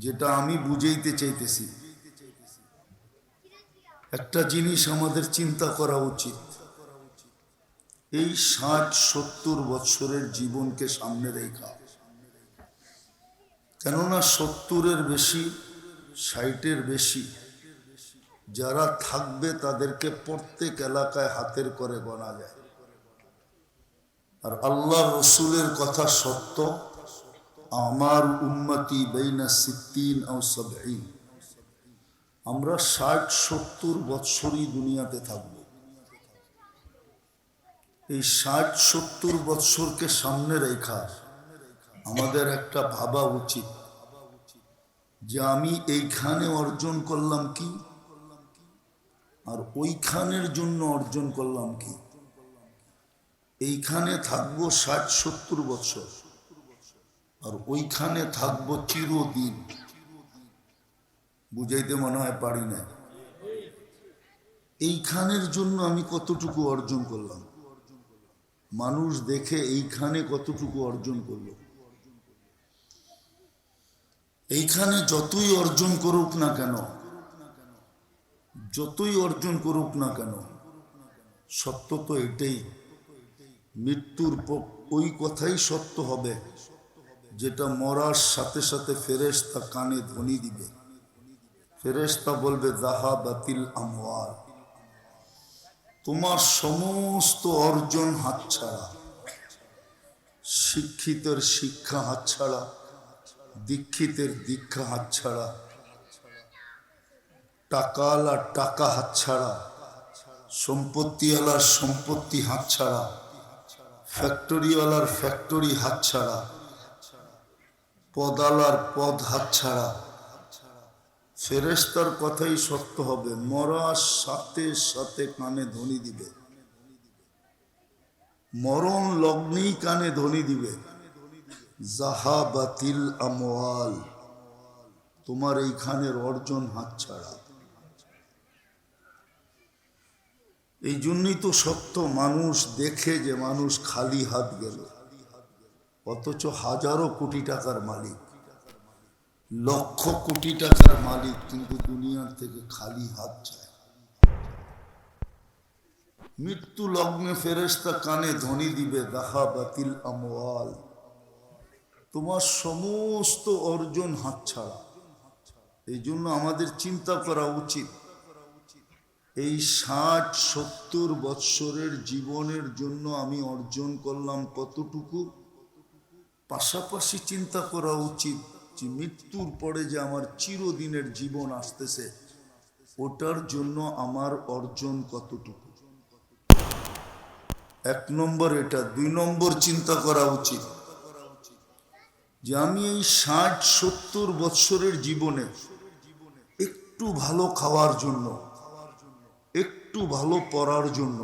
যেটা আমি বুঝাইতে চাইতেছি। একটা জিনিস আমাদের চিন্তা করা উচিত। এই ষাট, সত্তর বৎসরের জীবনকে সামনে রেখা। কেননা সত্তরের বেশি, ষাটের বেশি, যারা থাকবে তাদেরকে প্রত্যেক এলাকায় হাতের করে গণা যায়। আর আল্লাহ রসুলের কথা সত্য আমার উন্মতি বেইনা সিদ্দিন ও সবঈন। আমরা ষাট, সত্তর বৎসরই দুনিয়াতে থাকব। এই ষাট, সত্তর বৎসরকে সামনে রেখা আমাদের একটা ভাবা উচিত। যে আমি এইখানে অর্জন করলাম কি? আর ওইখানের জন্য অর্জন করলাম কি? এইখানে থাকব ষাট, সত্তর বছর আর ওইখানে থাকব চিরদিন। বুঝাইতে মনে হয় পারি না। এইখানের জন্য আমি কতটুকু অর্জন করলাম? মানুষ দেখে এইখানে কতটুকু অর্জন করল? এইখানে যতই অর্জন করুক না কেন, যতই অর্জন করুক না কেন, সত্য তো এটাই। মৃত্যুর ওই কথাই সত্য হবে। যেটা মরার সাথে সাথে ফেরেশতা কানে ধ্বনি দিবে। ফেরেশতা বলবে দাহা বাতিল আমওয়াল, তোমার সমস্ত অর্জন হাতছাড়া, শিক্ষিতের শিক্ষা হাতছাড়া, দীক্ষিতের দীক্ষা হাতছাড়া টাকাওয়ালার টাকা হাতছাড়া, সম্পত্তিওয়ালার সম্পত্তি হাতছাড়া, ফ্যাক্টরিওয়ালার ফ্যাক্টরি হাতছাড়া পদালার পদ হাত ছাড়া। ফেরেস্তার কথাই সত্য হবে। মরার সাথে সাথে কানে ধ্বনি দিবে। মরণ লগ্নেই কানে ধ্বনি দিবে। জাহা বাতিল আমওয়াল, তোমার এইখানের অর্জন হাত ছাড়া। এই জন্যই তো সত্য, মানুষ দেখে যে মানুষ খালি হাত গেল। অথচ হাজারো কোটি টাকার মালিক, লক্ষ কোটি টাকার মালিক কিন্তু দুনিয়ার থেকে খালি হাত চায়। মৃত্যু লগ্নে ফেরেস্তা কানে ধ্বনি দিবে, দাহা বাতিল আমওয়াল। তোমার সমস্ত অর্জন হাতছাড়া এই জন্য আমাদের চিন্তা করা উচিত, এই ষাট সত্তর বৎসরের জীবনের জন্য আমি অর্জন করলাম কতটুকু? পাশাপাশি চিন্তা করা উচিত যে মৃত্যুর পরে যে আমার চিরদিনের জীবন আসতেছে, ওটার জন্য আমার অর্জন কতটুকু? এক নম্বর এটা। দুই নম্বর চিন্তা করা উচিত যে আমি এই ষাট, সত্তর বৎসরের জীবনে একটু ভালো খাওয়ার জন্য, একটু ভালো পড়ার জন্য,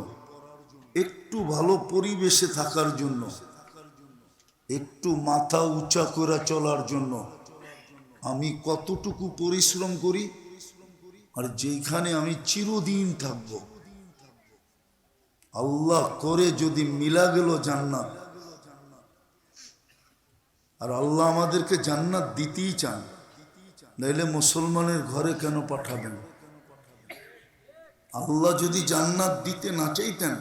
একটু ভালো পরিবেশে থাকার জন্য একটু মাথা উঁচা করে চলার জন্য। আমি কতটুকু পরিশ্রম করি? আর যেখানে আমি চিরদিন থাকব। আল্লাহ করে যদি মিলা গেল জান্নাত। আর আল্লাহ আমাদেরকে জান্নাত দিতেই চান। নাইলে মুসলমানের ঘরে কেন পাঠাবেন? আল্লাহ যদি জান্নাত দিতে না চাইতেন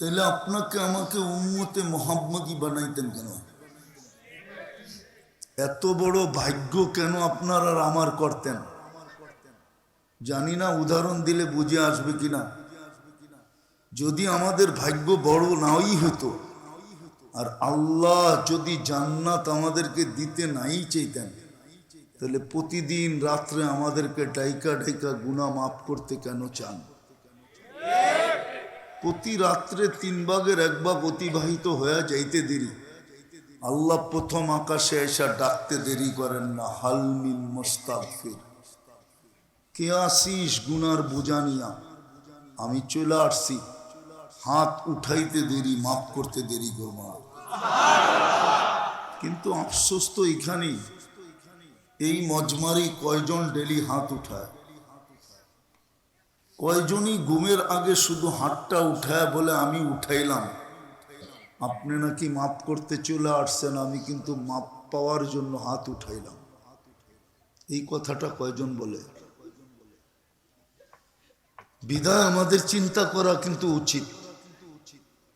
তাহলে আপনাকে আমাকে উম্মতে মোহাম্মদি বানাইতেন কেন? এত বড় ভাগ্য কেন আপনার আর আমার করতেন? জানি না উদাহরণ দিলে বুঝে আসবে কিনা। যদি আমাদের ভাগ্য বড় নাই হতো আর আল্লাহ যদি জান্নাত আমাদেরকে দিতে নাই চাইতেন, তাহলে প্রতিদিন রাত্রে আমাদেরকে ডাইকা ডাইকা গুণা মাফ করতে কেন চান? প্রতি রাত্রে তিন ভাগের এক ভাগ অতিবাহিত হয়ে যাইতে দেরি। আল্লাহ প্রথম আকাশে এসা ডাকতে দেরি করেন না হালমিন মোস্তাফির কে আসিস গুনার বুঝানিয়া আমি চলে আসছি। হাত উঠাইতে দেরি, মাফ করতে দেরি করব কিন্তু আফসোস তো এখানেই। এই মজমারি কয়জন ডেলি হাত উঠায়? কয়জনই ঘুমের আগে শুধু হাতটা উঠায় বলে আমি উঠাইলাম। আপনি নাকি মাপ করতে চলে আসছেন, আমি কিন্তু মাপ পাওয়ার জন্য হাত উঠাইলাম। এই কথাটা কয়জন বলে? বিদায় আমাদের চিন্তা করা কিন্তু উচিত।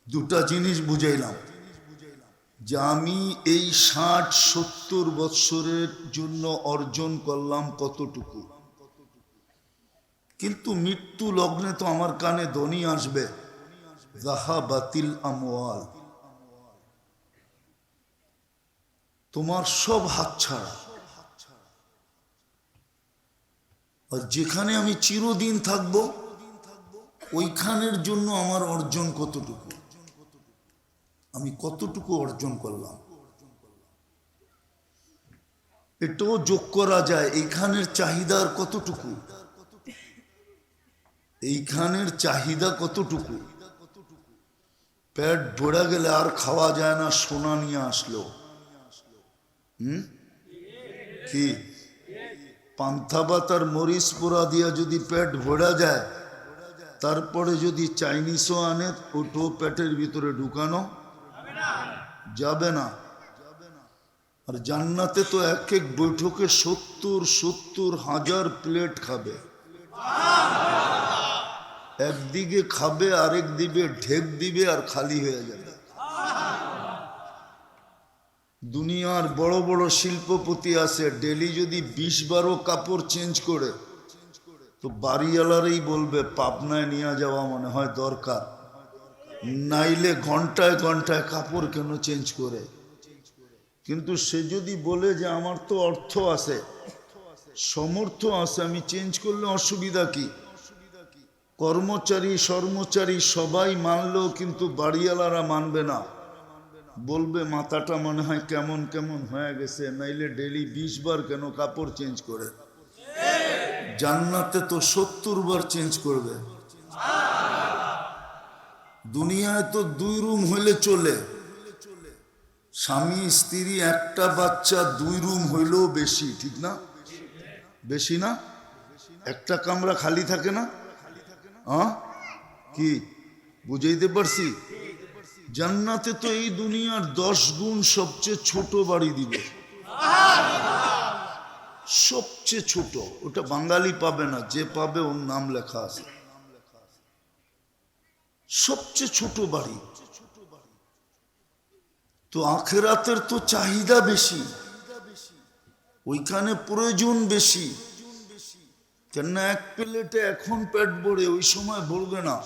দুটা জিনিস বুঝাইলাম। যে আমি এই ষাট সত্তর বৎসরের জন্য অর্জন করলাম কতটুকু? কিন্তু মৃত্যু লগ্নে তো আমার কানে ধ্বনি আসবে। জাহা বাতিল তোমার সব হাতছাড়া আর যেখানে আমি চিরদিন থাকব, ওইখানের জন্য আমার অর্জন কতটুকু? আমি কতটুকু অর্জন করলাম? এটাও যোগ করা যায় এইখানের চাহিদার কতটুকু? এইখানের চাহিদা কতটুকু? পেট ভরা গেলে আর খাওয়া যায় না, সোনা নিয়ে আসলো। হুম? কি? পান্থা পাতার মরিচ পোড়া দিয়া যদি পেট ভরা যায়, তারপরে যদি চাইনিজও আনে ওটো পেটের ভিতরে ঢুকানো যাবে না। আর জান্নাতে তো এক এক বৈঠকে সত্তর সত্তর হাজার প্লেট খাবে। একদিকে খাবে, আরেক দিকে ঢেক দিবে আর খালি হয়ে যাবে। দুনিয়ার বড় বড় শিল্পপতি আছে, ডেলি যদি বিশ বারো কাপড় চেঞ্জ করে, তো বাড়িওয়ালারই বলবে, পাবনায় নিয়ে যাওয়া মনে হয় দরকার। নাইলে ঘন্টায় ঘন্টায় কাপড় কেন চেঞ্জ করে? কিন্তু সে যদি বলে যে আমার তো অর্থ আছে, সমর্থ আছে, আমি চেঞ্জ করলে অসুবিধা কি? কর্মচারী কর্মচারী সবাই মানলেও কিন্তু বাড়িওয়ালারা মানবে না। বলবে, মাথাটা মনে হয় কেমন কেমন হয়ে গেছে, নাইলে ডেলি বিশ বার কেন কাপড় চেঞ্জ করে? জান্নাতে তো সত্তর বার চেঞ্জ করবে। দুনিয়ায় তো দুই রুম হইলে চলে। স্বামী, স্ত্রী, একটা বাচ্চা দুই রুম হইলেও বেশি, ঠিক না? বেশি না? একটা কামরা খালি থাকে না? কি? বুঝাইতে পারছি? জান্নাতে তো এই দুনিয়ার দশ গুণ সবচেয়ে ছোট বাড়ি দিবে। সবচেয়ে ছোট। ওটা বাঙালি পাবে না, যে পাবে ওর নাম লেখা আছে। সবচেয়ে ছোট বাড়ি। তো আখেরাতের তো চাহিদা বেশি। ওইখানে প্রয়োজন বেশি। কেননা এক প্লেটে এখন পেট ভরে ওই সময় ভরবে না?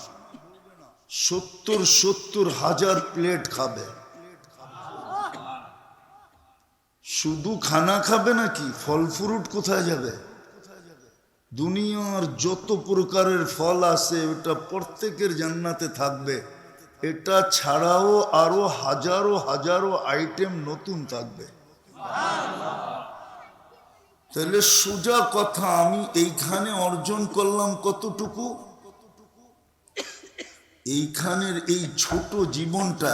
সত্তর সত্তর হাজার প্লেট খাবে। শুধু খানা খাবে নাকি ফল ফ্রুট কোথায় যাবে? দুনিয়ার যত প্রকারের ফল আছে, ওটা প্রত্যেকের জান্নাতে থাকবে। এটা ছাড়াও আরও হাজারো হাজারো আইটেম নতুন থাকবে। তাহলে সোজা কথা আমি এইখানে অর্জন করলাম কতটুকু? এইখানের এই ছোট জীবনটা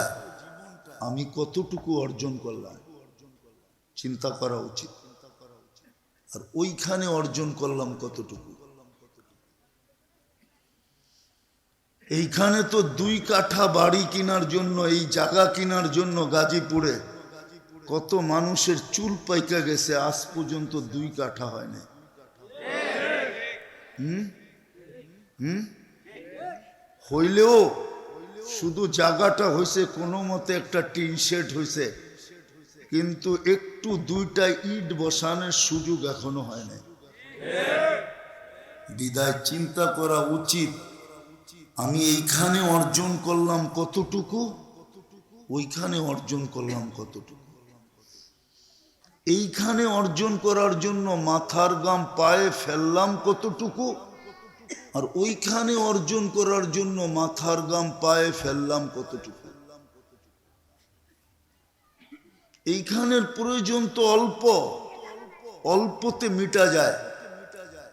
আমি কতটুকু অর্জন করলাম? চিন্তা করা উচিত। আর ওইখানে অর্জন করলাম কতটুকু? এইখানে তো দুই কাঠা বাড়ি কেনার জন্য, এই জায়গা কেনার জন্য গাজীপুরে কত মানুষের চুল পাইকা গেছে, আজ পর্যন্ত দুই কাঠা হয় না হুম? হুম? হইলেও শুধু জায়গাটা হয়েছে কোনো মতে একটা টিন শেড হয়েছে কিন্তু একটু দুইটা ইট বসানোর সুযোগ এখনও হয় নাই বিদায় চিন্তা করা উচিত। আমি এইখানে অর্জন করলাম কতটুকু? ওইখানে অর্জন করলাম কতটুকু? এইখানে অর্জন করার জন্য মাথার গাম পায়ে ফেললাম কতটুকু? আর ওইখানে অর্জন করার জন্য মাথার গাম পায়ে ফেললাম কতটুকু? এইখানের প্রয়োজন তো অল্প, অল্পতে মিটা যায়।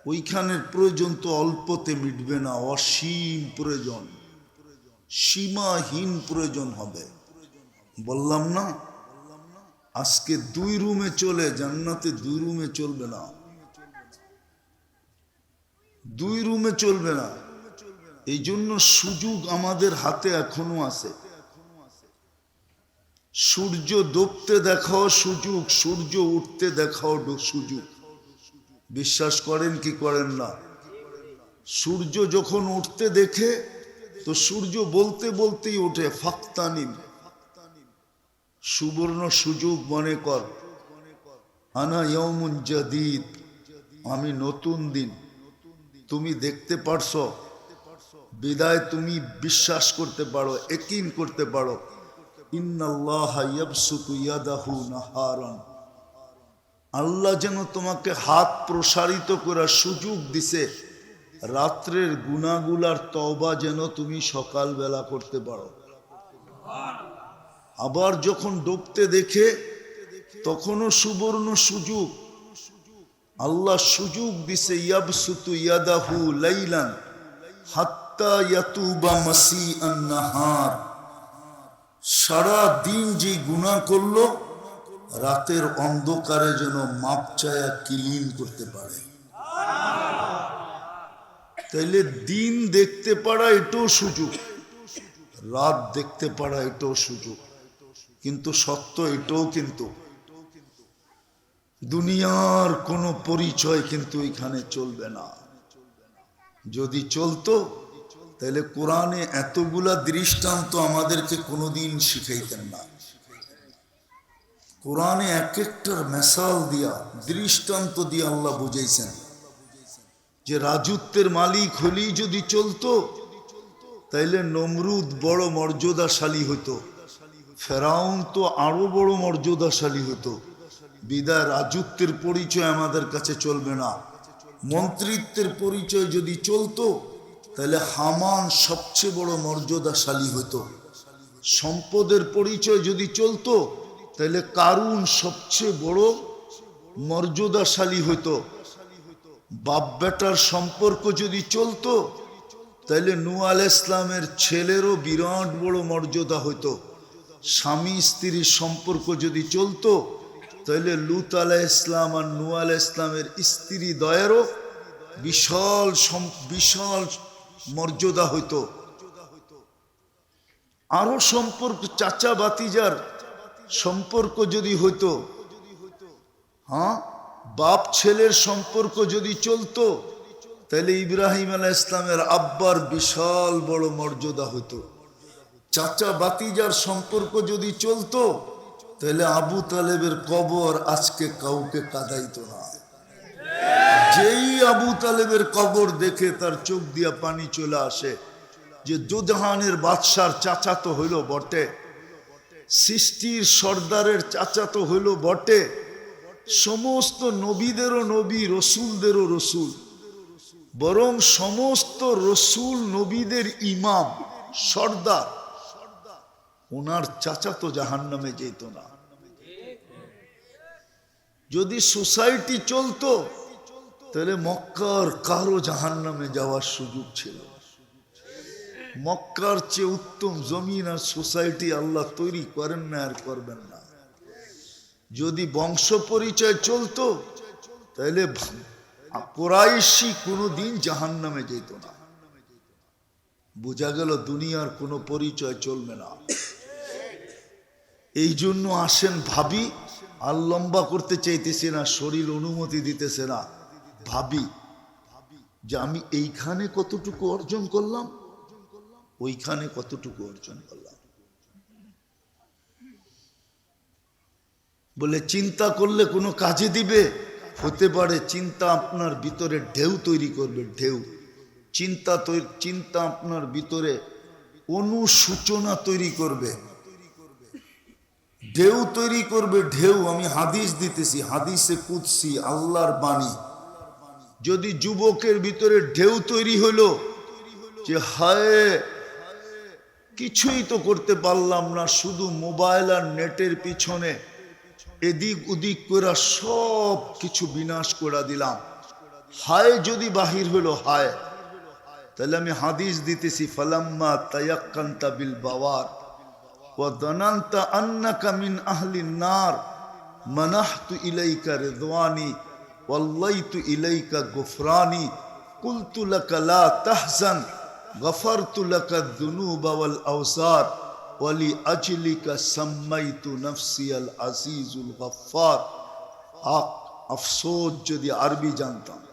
ওইখানের প্রয়োজন তো অল্পতে মিটবে না, অসীম প্রয়োজন, সীমাহীন প্রয়োজন হবে। বললাম না? আজকে দুই রুমে চলে, জান্নাতে দুই রুমে চলবে না। দুই রুমে চলবে না। এই জন্য সুযোগ আমাদের হাতে এখনও আছে। সূর্য ডুবতে দেখাও সুযোগ, সূর্য উঠতে দেখাও সুযোগ। বিশ্বাস করেন কি করেন না? সূর্য যখন উঠতে দেখে, তো সূর্য বলতে বলতেই ওঠে ফাক্তানিম সুবর্ণ সুযোগ মনে কর। আনা ইয়মুন জাদিদ। আমি নতুন দিন। তুমি দেখতে পারছ। বিদায় তুমি বিশ্বাস করতে পারো একিন করতে পারো। আল্লাহ যেন তোমাকে হাত প্রসারিত করার সুযোগ দিছে। রাত্রের গুনাগুলার তওবা যেন তুমি সকালবেলা করতে পারো। আবার যখন ডুবতে দেখে, তখনও সুবর্ণ সুযোগ। আল্লাহ সুযোগ দিছে, ইয়াবসুতু ইয়াদাহু লাইলান, হাত্তা ইয়াতুবা মাসি আন্নাহার সারা দিন যে গুনাহ করল, রাতের অন্ধকারে যেন মাপ চায়া ক্লিন করতে পারে। তাইলে দিন দেখতে পারা এটাও সুযোগ, রাত দেখতে পারা এটাও সুযোগ। কিন্তু সত্য এটাও কিন্তু। দুনিয়ার কোনো পরিচয় কিন্তু এখানে চলবে না। যদি চলতো, তাহলে কোরআনে এতগুলা দৃষ্টান্ত আমাদেরকে কোনোদিন শিখাইতেন না। কোরআনে এক একটার মেসাল দিয়া, দৃষ্টান্ত দিয়ে আল্লাহ বুঝাইছেন যে রাজত্বের মালিক হলেই যদি চলতো তাইলে নমরুদ বড় মর্যাদাশালী হতো ফেরাউন তো আরও বড় মর্যাদাশালী হতো। বিদায় রাজত্বের পরিচয় আমাদের কাছে চলবে না। মন্ত্রিত্বের পরিচয় যদি চলতো, তাহলে হামান সবচেয়ে বড় মর্যাদাশালী হতো। সম্পদের পরিচয় যদি চলতো, তাহলে কারুন সবচেয়ে বড় মর্যাদাশালী হতো। বাপ বেটার সম্পর্ক যদি চলতো, তাহলে নু আল ইসলামের ছেলেরও বিরাট বড় মর্যাদা হতো। স্বামী স্ত্রীর সম্পর্ক যদি চলতো, তাহলে লুত আলাহ ইসলাম আর নু আলাহ ইসলামের স্ত্রী দয়েরও বিশাল বিশাল মর্যাদা হইতো। আরও সম্পর্ক, চাচা বাতিজার সম্পর্ক যদি হইতো হ্যাঁ? বাপ ছেলের সম্পর্ক যদি চলতো, তাহলে ইব্রাহিম আলাহ ইসলামের আব্বার বিশাল বড় মর্যাদা হতো চাচা বাতিজার সম্পর্ক যদি চলতো, তাহলে আবু তালেবের কবর আজকে কাউকে কাদাইত না। যেই আবু তালেবের কবর দেখে তার চোখ দিয়া পানি চলে আসে, যে দুজাহানের বাদশার চাচাতো হইল বটে। সৃষ্টির সর্দারের চাচা তো হইল বটে। সমস্ত নবীদেরও নবী, রসুলদেরও রসুল। বরং সমস্ত রসুল নবীদের ইমাম, সর্দার। ওনার চাচা তো জাহান নামে যেত না। যদি সোসাইটি চলতো, তাহলে মক্কার কারও জাহান নামে যাওয়ার সুযোগ ছিল। মক্কার চেয়ে উত্তম জমিন আর সোসাইটি আল্লাহ তৈরি করেন না আর করবেন না। যদি বংশ পরিচয় চলতো, তাহলে কোরাইশি কোনোদিন জাহান নামে যেত না। বোঝা গেল দুনিয়ার কোনো পরিচয় চলবে না। এই জন্য আসেন ভাবি, আর লম্বা করতে চাইতেছে না, শরীর অনুমতি দিতেছে না। ভাবি, যে আমি এইখানে কতটুকু অর্জন করলাম? ওইখানে কতটুকু অর্জন করলাম? বলে, চিন্তা করলে কোনো কাজে দিবে? হতে পারে, চিন্তা আপনার ভিতরে ঢেউ তৈরি করবে, ঢেউ। চিন্তা চিন্তা আপনার ভিতরে অনুসূচনা তৈরি করবে। ঢেউ তৈরি করবে ঢেউ, আমি হাদিস দিতেছি, হাদিসে কুদসি, আল্লাহর বাণী। যদি যুবকের ভিতরে ঢেউ তৈরি হলো, যে হায়, কিছুই তো করতে পারলাম না, শুধু মোবাইল আর নেটের পিছনে, এদিক ওদিক করে সব কিছু বিনাশ করে দিলাম। হায় যদি বাহির হলো, হায়। তাহলে আমি হাদিস দিতেছি, ফালাম্মা তায়াক্কান্তা বিল বাওয়ার। وظننت أنك من أهل النار منحت إليك رضواني والليت إليك غفراني قلت لك لا تحزن غفرت لك الذنوب والأوسار ولأجلك سميت نفسي العزيز الغفار حق أفسوس جدي عربي جانتا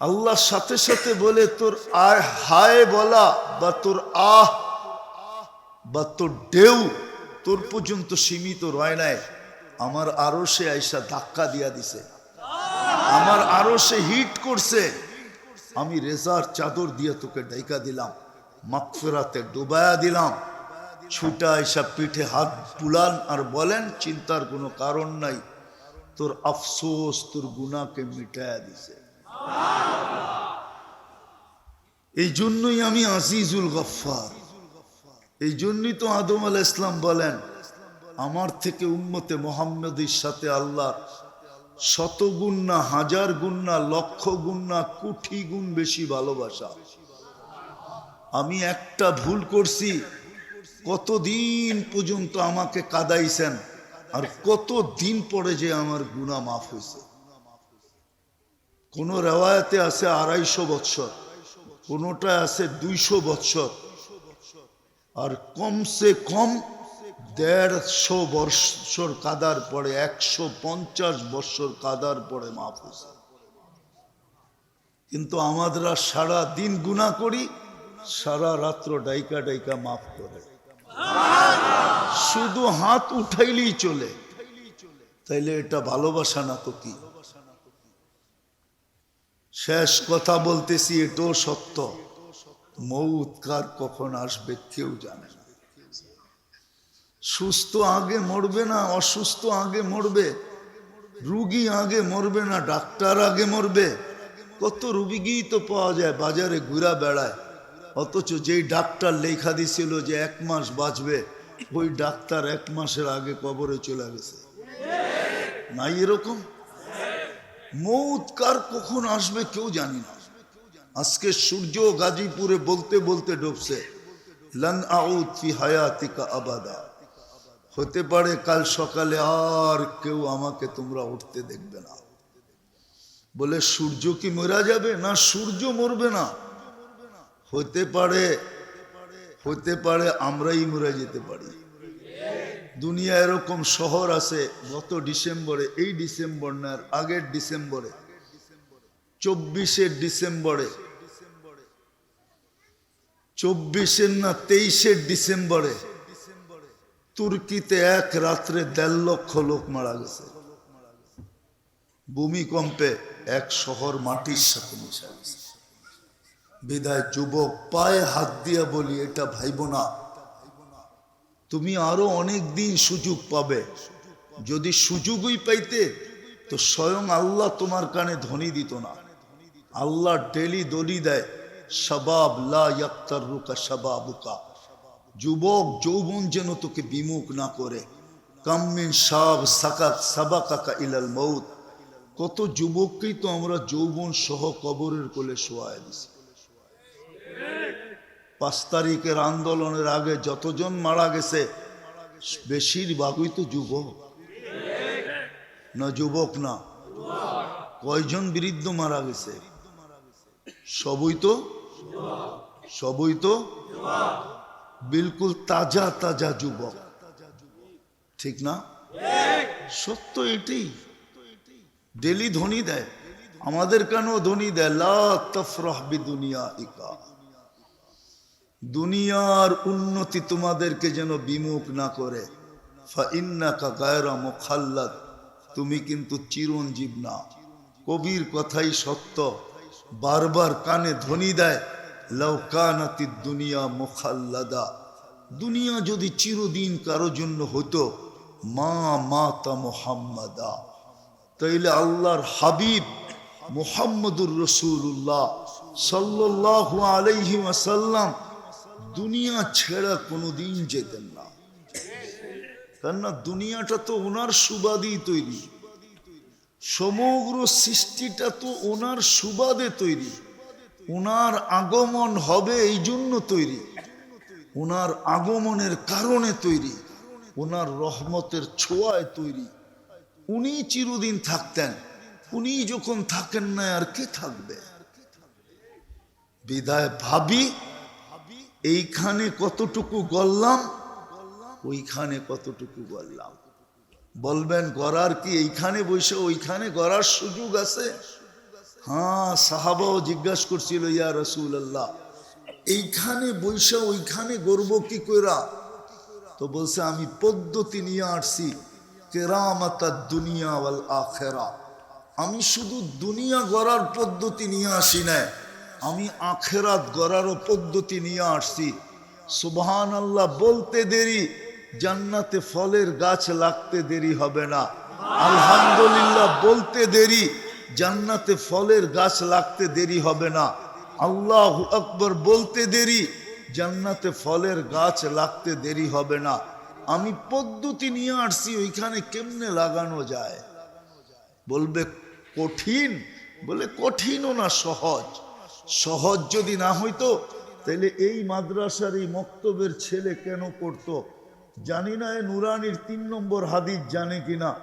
আল্লাহর সাথে সাথে বলে, তোর আয়, হায় বলা বা তোর আহ বা তোর ঢেউ, তোর পর্যন্ত সীমিত রয় নাই আমার আরও সে আইসা ধাক্কা দিয়া দিছে। আমার আরও সে হিট করছে। আমি রেজার চাদর দিয়ে তোকে ডাইকা দিলাম মাকফেরাতে ডুবায়া দিলাম। ছুটা আইসা পিঠে হাত বুলান আর বলেন, চিন্তার কোনো কারণ নাই। তোর আফসোস, তোর গুনাকে মিটায়া দিছে। এই জন্যই আমি আজিজুল গফ্ফার। এই জন্যই তো আদম আল ইসলাম বলেন, আমার থেকে উম্মতে মোহাম্মদের সাথে আল্লাহ শত গুণ না হাজার গুণ না লক্ষ গুণ না কোটি গুণ বেশি ভালোবাসা। আমি একটা ভুল করছি, কতদিন পর্যন্ত আমাকে কাদাইছেন, আর কত দিন পরে যে আমার গুণা মাফ হয়েছে। কোন রেওয়ায়তে আছে আড়াইশো বৎসর কোনোটা আছে দুইশো বৎসর, আর কমসে কম দেড়শো বৎসর কাদার পরে, একশো পঞ্চাশ বৎসর কাদার পরে মাফ কিন্তু আমাদেরা সারা দিন গুণা করি, সারা রাত্র ডাইকা ডাইকা মাফ করে। শুধু হাত উঠাইলেই চলে। তাইলে এটা ভালোবাসা না তো কি? শেষ কথা বলতেছি, এটাও সত্য। মৌত কার কখন আসবে কেউ জানে না। সুস্থ আগে মরবে না, অসুস্থ আগে মরবে, রুগী আগে মরবে না, ডাক্তার আগে মরবে। কত রুগীই তো পাওয়া যায়, বাজারে ঘুরা বেড়ায়। অথচ যেই ডাক্তার লেখা দিছিল যে এক মাস বাঁচবে, ওই ডাক্তার এক মাসের আগে কবরে চলে গেছে। নাই এরকম? মৌত কার কখন আসবে কেউ জানি না। আজকে সূর্য গাজীপুরে বলতে বলতে ডুবছে। লন আউত ফি হায়াতিকা আবাদা। হতে পারে কাল সকালে আর কেউ আমাকে তোমরা উঠতে দেখবে না। বলে, সূর্য কি মরা যাবে? না, সূর্য মরবে না। হতে পারে হতে পারে আমরাই মরে যেতে পারি। দুনিয়া এরকম শহর আছে গত ডিসেম্বরে, এই ডিসেম্বর না আগের ডিসেম্বরে, চব্বিশের ডিসেম্বরে, চব্বিশের না তেইশের ডিসেম্বরে, তুর্কিতে এক রাত্রে দেড় লক্ষ লোক মারা গেছে। ভূমিকম্পে এক শহর মাটির সাথে মিশা গেছে। বিদায়, যুবক, পায়ে হাত দিয়া বলি, এটা ভাইব না। তুমি আরও অনেক দিন সুযোগ পাবে। যদি সুযোগই পাইতে, তো স্বয়ং আল্লাহ তোমার কানে ধ্বনি দিত না। আল্লাহ ডেলি দলি দেয় সবাব লা ইয়াক্তার রুকা সবাবুকা যুবক যৌবন যেন তোকে বিমুখ না করে। কাম্মিন সাব সাকাত সাবা কাকা ইলাল মৌত কত যুবককেই তো আমরা যৌবন সহ কবরের কোলে শোয়ায় দিছি। পাঁচ তারিখের আন্দোলনের আগে যতজন মারা গেছে, বেশিরভাগই তো যুবক। না যুবক না। কয়জন বৃদ্ধ মারা গেছে? সবই তো? সবই তো? বিলকুল তাজা তাজা যুবক। ঠিক না? সত্য এটাই। ডেলি ধনী দেয়। আমাদের কেন ধনী দেয়? লা বি দুনিয়া ইকা দুনিয়ার উন্নতি তোমাদেরকে যেন বিমুখ না করে। মুখাল্লাদ, তুমি কিন্তু চিরঞ্জীব না। কবির কথাই সত্য, বারবার কানে ধ্বনি দেয় লৌকানাতি দুনিয়া মোখাল্লাদা। দুনিয়া যদি চিরদিন কারও জন্য হতো মা মাতা মোহাম্মদা। তাইলে আল্লাহর হাবিব মোহাম্মদুর রসুল্লাহ সাল্লাহ আলাইহি আসাল্লাম দুনিয়া ছেড়া কোনোদিন যেতেন না। কেননা দুনিয়াটা তো ওনার সুবাদেই তৈরি। সমগ্র সৃষ্টিটা তো ওনার সুবাদে তৈরি। ওনার আগমন হবে এই জন্য তৈরি। ওনার আগমনের কারণে তৈরি। ওনার রহমতের ছোঁয়ায় তৈরি। উনি চিরদিন থাকতেন। উনি যখন থাকেন না আর কে থাকবে? বিদায় ভাবি এইখানে কতটুকু গল্লাম ওইখানে কতটুকু গল্লাম বলবেন, গড়ার কি এইখানে বসে ওইখানে গড়ার সুযোগ আছে? হ্যাঁ সাহাবাও জিজ্ঞাসা করছিল, ইয়া রসুল আল্লাহ এইখানে বৈশা ওইখানে গর্ব কি কইরা? তো বলছে, আমি পদ্ধতি নিয়ে আসছি, কেরামাতা দুনিয়া আখেরা। আমি শুধু দুনিয়া গড়ার পদ্ধতি নিয়ে আসি না আমি আখেরাত গড়ারও পদ্ধতি নিয়ে আসছি। সুবহান আল্লাহ বলতে দেরি, জান্নাতে ফলের গাছ লাগতে দেরি হবে না। আলহামদুলিল্লাহ, বলতে দেরি, জান্নাতে ফলের গাছ লাগতে দেরি হবে না। আল্লাহ আকবর, বলতে দেরি, জান্নাতে ফলের গাছ লাগতে দেরি হবে না। আমি পদ্ধতি নিয়ে আসছি, ওইখানে কেমনে লাগানো যায়? বলবে কঠিন? বলে কঠিনও না, সহজ। সহজ যদি না হইতো, তাহলে এই মাদ্রাসার এই মক্তবের ছেলে কেন পড়তো? জানি না এ নুরানির তিন নম্বর হাদিস জানে কিনা।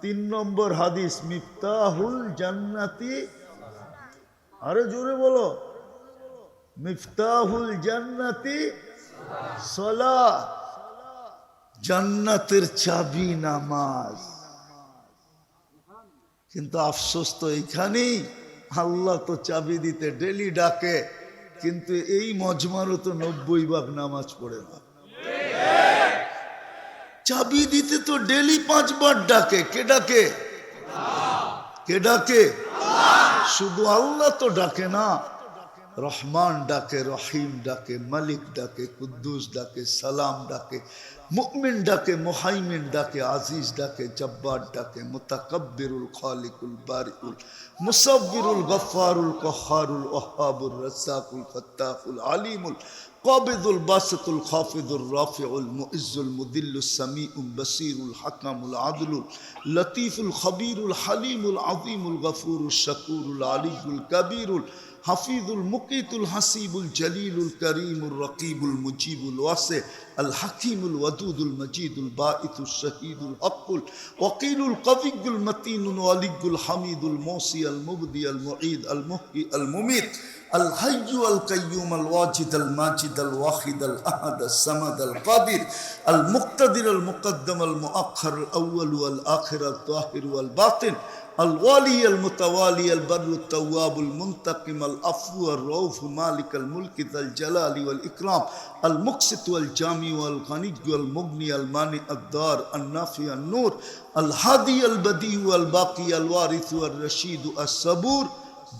তিন নম্বর হাদিস, মিফতাহুল জান্নাতি। আরে জোরে বলো। মিফতাহুল জান্নাতি সলা। জান্নাতের চাবি নামাজ। কিন্তু আফসোস তো এইখানেই। আল্লাহ তো চাবি দিতে, ডেলি ডাকে, কিন্তু এই মজমারও তো নব্বই ভাগ নামাজ পড়ে না। চাবি দিতে তো ডেলি পাঁচবার ডাকে, কে ডাকে? কে ডাকে? শুধু আল্লাহ তো ডাকে না। রহমান ডাকে রহিম ডাকে মালিক ডাকে কুদ্দুস ডাকে সালাম ডাকে মুকমিন ডাকে মোহাইমিন ডাকে আজিজ ডাকে জব্বার ডাকে মুতাকব্বিরুল খালিকুল বারিউল মুসাব্বিরুল গফফারুল কহারুল ওহাবুল রাসাকুল ফত্তাহুল আলিমুল قابض الباسط الخافض الرافع المؤز المذل السميع البصير الحكم العدل اللطيف الخبير الحليم العظيم الغفور الشكور العلي الكبير حفيظ المقيت الحسيب الجليل الكريم الرقيب المجيب الواسع الحكيم الودود المجيد البائث الشهيد الحق وقيل القوي المتين الولي الحميد الموصي المبدي المعيد المهي المميت الحي القيوم الواجد الماجد الواحد الأحد الصمد القادر المقتدر المقدم المؤخر الأول والآخر الظاهر والباطن الوالي المتوالي البر التواب المنتقم العفو الرؤوف مالك الملك ذا الجلال والإكرام المقسط والجامع والغني والمغني المانع الدار النافع النور الهادي البديع والباقي الوارث والرشيد الصبور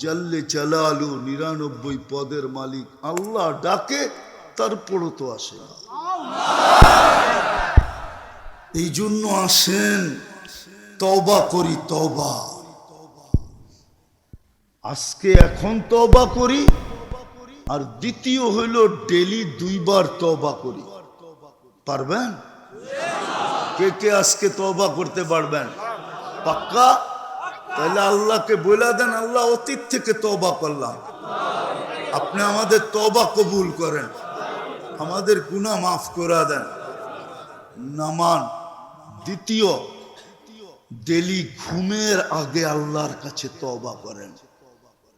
জাল্লে জালালু নিরানব্বই পদের মালিক আল্লাহ ডাকে তারপরও তো আসে না। এই জন্য আসেন তবা করি তবা আজকে এখন তবা করি, আর দ্বিতীয় হইল ডেলি দুইবার তবা করি। পারবেন? কে কে আজকে তবা করতে পারবেন? পাক্কা? তাহলে আল্লাহকে বলে দেন, আল্লাহ অতীত থেকে তবা করলাম। আপনি আমাদের তবা কবুল করেন। আমাদের গুনাহ মাফ করে দেন। নামান, দ্বিতীয় ডেলি ঘুমের আগে আল্লাহর কাছে তবা করেন।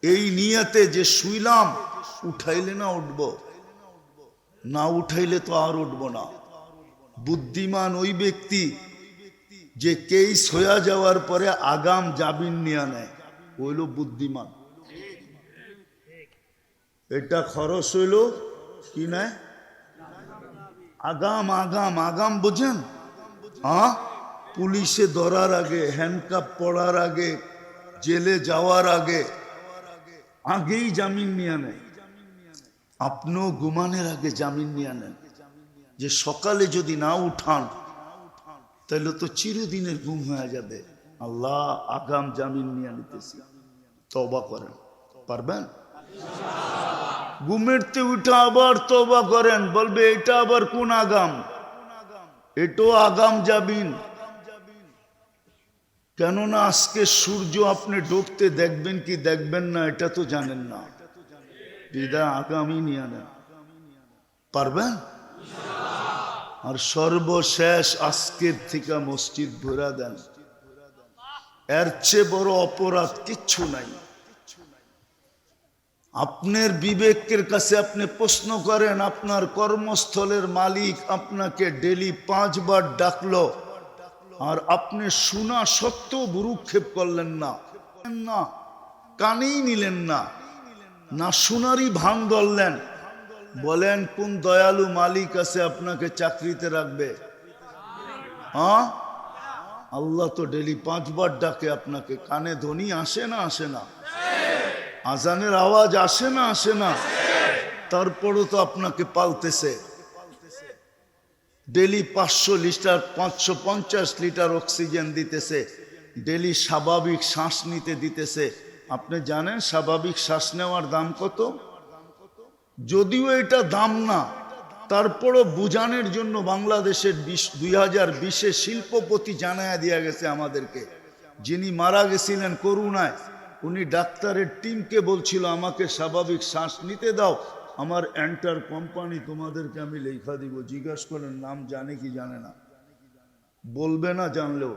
এই নিয়তে যে শুইলাম, উঠাইলে না উঠব? না উঠাইলে তো আর উঠব না। বুদ্ধিমান ওই ব্যক্তি যে কেস হয়ে যাওয়ার পরে আগাম জামিন নিয়ে নেয় হইল বুদ্ধিমান। এটা খরচ হইল কি নেয়? আগাম আগাম আগাম বোঝেন? হ্যাঁ? পুলিশে ধরার আগে হ্যান্ডকাপ পড়ার আগে, জেলে যাওয়ার আগে, আগেই জামিন নিয়ে নেয়। আপনিও গুমানের আগে জামিন নিয়ে নেন। যে সকালে যদি না উঠান, তাহলে তো চিরদিনের গুম হয়ে যাবে। আল্লাহ আগাম জামিন নিয়ে নিতেছি। তবা করেন। পারবেন? ঘুমেরতে উঠা আবার তবা করেন। বলবে, এটা আবার কোন আগাম? এটাও আগাম জামিন। কেননা আজকে সূর্য আপনি ডুবতে দেখবেন কি দেখবেন না, এটা তো জানেন না। বিদায় আগামী নিয়ে নেন। পারবেন? আর সর্বশেষ আজকের থেকে মসজিদ ভরা দেন। এর চেয়ে বড় অপরাধ কিচ্ছু নাই। আপনার বিবেকের কাছে আপনি প্রশ্ন করেন, আপনার কর্মস্থলের মালিক আপনাকে ডেলি পাঁচবার ডাকলো আর আপনি শোনা সত্য বুরুক্ষেপ করলেন না। কানেই নিলেন না। না শোনারই ভান ধরলেন। বলেন, কোন দয়ালু মালিক আছে আপনাকে চাকরিতে রাখবে? হ্যাঁ? আল্লাহ তো ডেলি পাঁচবার ডাকে আপনাকে। কানে ধ্বনি আসে না আসে না। আজানের আওয়াজ আসে না আসে না। তারপরও তো আপনাকে পালতেছে। ডেলি পাঁচশো লিটার, পাঁচশো পঞ্চাশ লিটার অক্সিজেন দিতেছে। ডেলি স্বাভাবিক শ্বাস নিতে দিতেছে। আপনি জানেন স্বাভাবিক শ্বাস নেওয়ার দাম কত? যদিও এটা দাম না, তারপরও বুঝানোর জন্য বাংলাদেশের দুই হাজার বিশে শিল্পপতি জানায়া দিয়া গেছে আমাদেরকে। যিনি মারা গেছিলেন করুণায়, উনি ডাক্তারের টিমকে বলছিল, আমাকে স্বাভাবিক শ্বাস নিতে দাও। আমার এন্টার কোম্পানি তোমাদেরকে আমি লেখা দিব। জিজ্ঞাস করেন, নাম জানে কি জানে না? বলবে না জানলেও।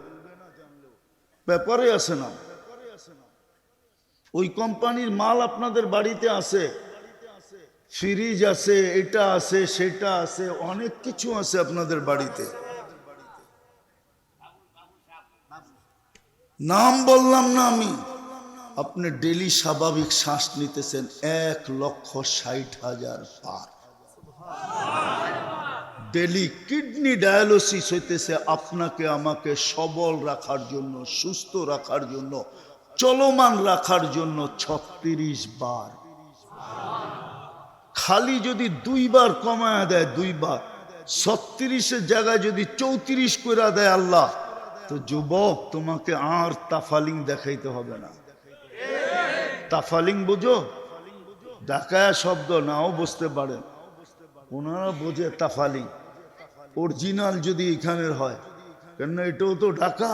পেপারে আছে না। ওই কোম্পানির মাল আপনাদের বাড়িতে আছে। ফ্রিজ আছে, এটা আছে, সেটা আছে, অনেক কিছু আছে আপনাদের বাড়িতে। নাম বললাম না আমি। আপনি ডেলি স্বাভাবিক শ্বাস নিতেছেন এক লক্ষ ষাট হাজার পার। ডেলি কিডনি ডায়ালিসিস হইতেছে, আপনাকে আমাকে সবল রাখার জন্য, সুস্থ রাখার জন্য, চলমান রাখার জন্য ছত্রিশ বার। খালি যদি দুইবার কমায় দেয়, দুইবার। ছত্রিশের জায়গায় যদি চৌত্রিশ করে দেয় আল্লাহ, তো যুবক, তোমাকে আর তাফালিং দেখাইতে হবে না। তাফালিং বুঝো? ডাকায়া শব্দ নাও বুঝতে পারেন ওনারা বোঝে তাফালিং। অরিজিনাল যদি এখানের হয় কেন এটাও তো ঢাকা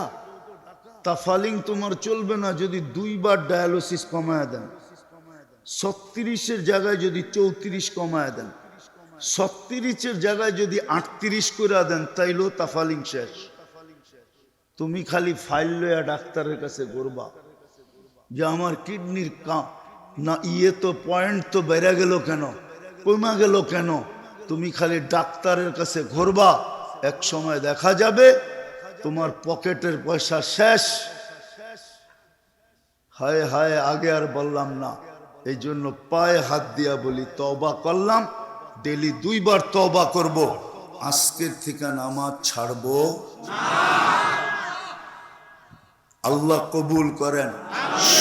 তাফালিং তোমার চলবে না যদি দুইবার ডায়ালিসিস কমায় দেন। ছত্রিশের জায়গায় যদি চৌত্রিশ কমায় দেন। ছত্রিশের জায়গায় যদি আটত্রিশ করে দেন, তাইলেও তাফালিং শেষ। তুমি খালি ফাইল লয়া ডাক্তারের কাছে করবা যে আমার কিডনির কাম না ইয়ে তো পয়েন্ট তো বেড়ে গেল কেন? কমা গেল কেন? তুমি খালি ডাক্তারের কাছে ঘুরবা, এক সময় দেখা যাবে, তোমার পকেটের পয়সা শেষ। হায় হায়, আগে আর বললাম না। এই জন্য পায়ে হাত দিয়া বলি তবা করলাম ডেলি দুইবার তবা করব। আজকের থেকে নামাজ ছাড়বো। আল্লাহ কবুল করেন।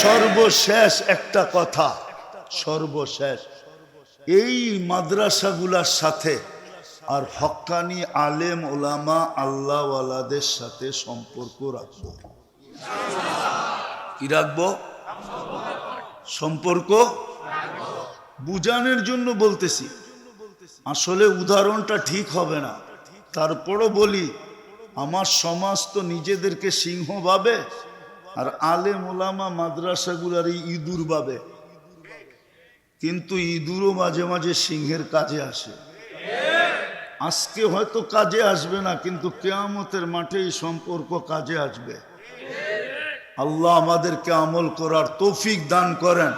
সর্বশেষ একটা কথা, সর্বশেষ। এই মাদ্রাসাগুলার সাথে আর হক্কানি আলেম ওলামা আল্লাহওয়ালাদের সাথে সম্পর্ক রাখব। কি রাখব? সম্পর্ক? বুঝানোর জন্য বলতেছি। আসলে উদাহরণটা ঠিক হবে না। তারপরও বলি, আমার সমাজ তো নিজেদেরকে সিংহ ভাবে আর আলে মোলামা মাদ্রাসাগুলার এই ইঁদুর বাবে। কিন্তু ইঁদুরও মাঝে মাঝে সিংহের কাজে আসে। আজকে হয়তো কাজে আসবে না, কিন্তু কেয়ামতের মাঠে এই সম্পর্ক কাজে আসবে। আল্লাহ আমাদেরকে আমল করার তৌফিক দান করেন।